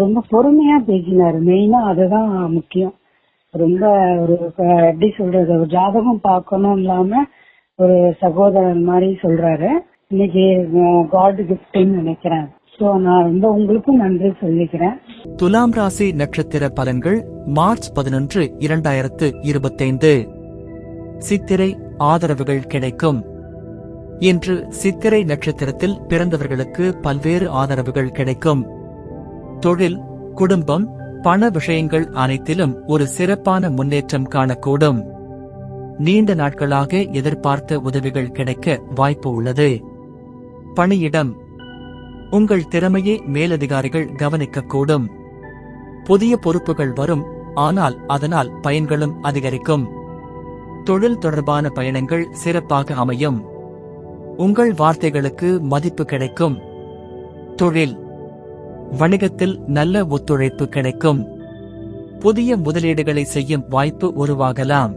ரொம்ப பொறுமையா பேசினாரு. மெயினா அதுதான் முக்கியம். ரொம்ப ஒரு எப்படி சொல்றது ஒரு ஜாதகம் பார்க்கணும் இல்லாம ஒரு சகோதரன் மாதிரி சொல்றாரு. இன்னைக்கு காட் கிஃப்ட்னு நினைக்கிறேன். சோ நான் ரொம்ப உங்களுக்கும் நன்றி சொல்லிக்கிறேன். துலாம் ராசி நட்சத்திர பலன்கள் மார்ச் பதினொன்று இரண்டாயிரத்து இருபத்தைந்து. சித்திரை ஆதரவுகள் கிடைக்கும். இன்று சித்திரை நட்சத்திரத்தில் பிறந்தவர்களுக்கு பல்வேறு ஆதரவுகள் கிடைக்கும். தொழில் குடும்பம் பண விஷயங்கள் அனைத்திலும் ஒரு சிறப்பான முன்னேற்றம் காணக்கூடும். நீண்ட நாட்களாக எதிர்பார்த்த உதவிகள் கிடைக்க வாய்ப்பு உள்ளது. பணியிடம். உங்கள் திறமையை மேலதிகாரிகள் கவனிக்கக்கூடும். புதிய பொறுப்புகள் வரும் ஆனால் அதனால் பயன்களும் அதிகரிக்கும். தொழில் தொடர்பான பயணங்கள் சிறப்பாக அமையும். உங்கள் வார்த்தைகளுக்கு மதிப்பு கிடைக்கும். தொழில். வணிகத்தில் நல்ல ஒத்துழைப்பு கிடைக்கும். புதிய முதலீடுகளை செய்யும் வாய்ப்பு உருவாகலாம்.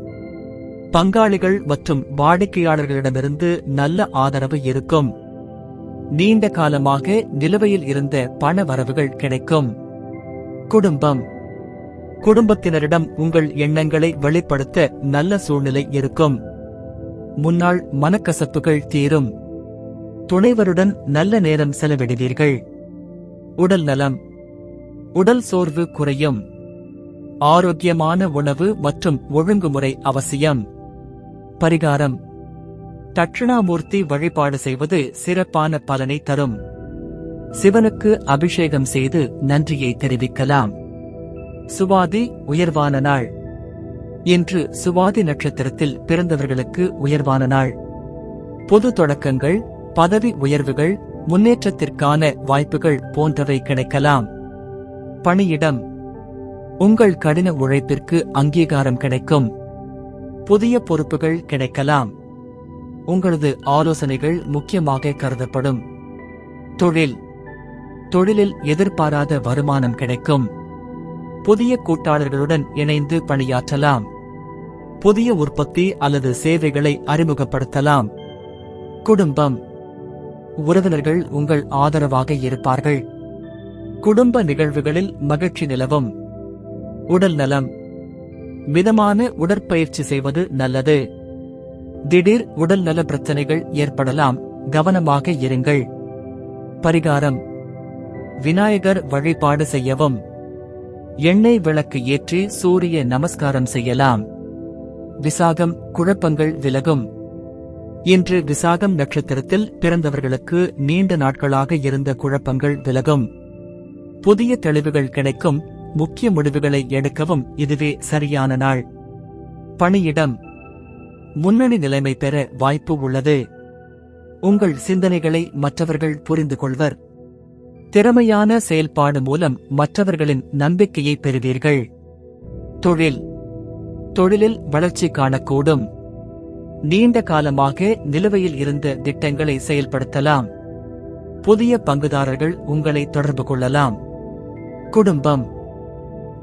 பங்காளிகள் மற்றும் வாடிக்கையாளர்களிடமிருந்து நல்ல ஆதரவு இருக்கும். நீண்ட காலமாக நிலுவையில் இருந்த பண வரவுகள் கிடைக்கும். குடும்பம். குடும்பத்தினரிடம் உங்கள் எண்ணங்களை வெளிப்படுத்த நல்ல சூழ்நிலை இருக்கும். முன்னாள் மனக்கசப்புகள் தீரும். துணைவருடன் நல்ல நேரம் செலவிடுவீர்கள். உடல் நலம். உடல் சோர்வு குறையும். ஆரோக்கியமான உணவு மற்றும் ஒழுங்குமுறை அவசியம். பரிகாரம். தட்சிணாமூர்த்தி வழிபாடு செய்வது சிறப்பான பலனை தரும். சிவனுக்கு அபிஷேகம் செய்து நன்றியை தெரிவிக்கலாம். சுவாதி உயர்வான நாள். இன்று சுவாதி நட்சத்திரத்தில் பிறந்தவர்களுக்கு உயர்வான நாள். பொது தொடக்கங்கள் பதவி உயர்வுகள் முன்னேற்றத்திற்கான வாய்ப்புகள் போன்றவை கிடைக்கலாம். பணியிடம். உங்கள் கடின உழைப்பிற்கு அங்கீகாரம் கிடைக்கும். புதிய பொறுப்புகள் கிடைக்கலாம். உங்களது ஆலோசனைகள் முக்கியமாக கருதப்படும். தொழில். தொழிலில் எதிர்பாராத வருமானம் கிடைக்கும். புதிய கூட்டாளர்களுடன் இணைந்து பணியாற்றலாம். புதிய உற்பத்தி அல்லது சேவைகளை அறிமுகப்படுத்தலாம். குடும்பம். உறவினர்கள் உங்கள் ஆதரவாக இருப்பார்கள். குடும்ப நிகழ்வுகளில் மகிழ்ச்சி நிலவும். உடல் நலம். மிதமான உடற்பயிற்சி செய்வது நல்லது. திடீர் உடல் நல பிரச்சனைகள் ஏற்படலாம். கவனமாக இருங்கள். பரிகாரம். விநாயகர் வழிபாடு செய்யவும். எண்ணெய் விளக்கு ஏற்றி சூரிய நமஸ்காரம் செய்யலாம். விசாகம் குழப்பங்கள் விலகும். இன்று விசாகம் நட்சத்திரத்தில் பிறந்தவர்களுக்கு நீண்ட நாட்களாக இருந்த குழப்பங்கள் விலகும். புதிய தெளிவுகள் கிடைக்கும் முக்கிய முடிவுகளை எடுக்கவும் இதுவே சரியான நாள். பணியிடம். முன்னணி நிலைமை பெற வாய்ப்பு உள்ளது. உங்கள் சிந்தனைகளை மற்றவர்கள் புரிந்து கொள்வர். திறமையான செயல்பாடு மூலம் மற்றவர்களின் நம்பிக்கையை பெறுவீர்கள். தொழில். தொழிலில் வளர்ச்சி காணக்கூடும். நீண்ட காலமாக நிலுவையில் இருந்த திட்டங்களை செயல்படுத்தலாம். புதிய பங்குதாரர்கள் உங்களை தொடர்பு கொள்ளலாம். குடும்பம்.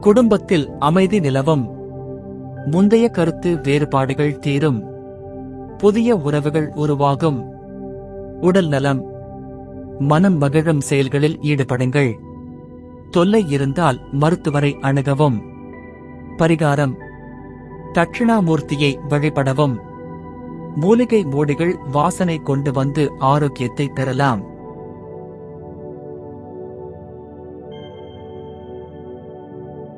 குடும்பத்தில் அமைதி நிலவும். முந்தைய கருத்து வேறுபாடுகள் தீரும். புதிய உறவுகள் உருவாகும். உடல் நலம். மனம் மகிழும் செயல்களில் ஈடுபடுங்கள். தொல்லை இருந்தால் மருத்துவரை அணுகவும். பரிகாரம். தட்சிணாமூர்த்தியை வழிபடவும். மூலிகை மூடிகள் வாசனை கொண்டு வந்து ஆரோக்கியத்தை பெறலாம்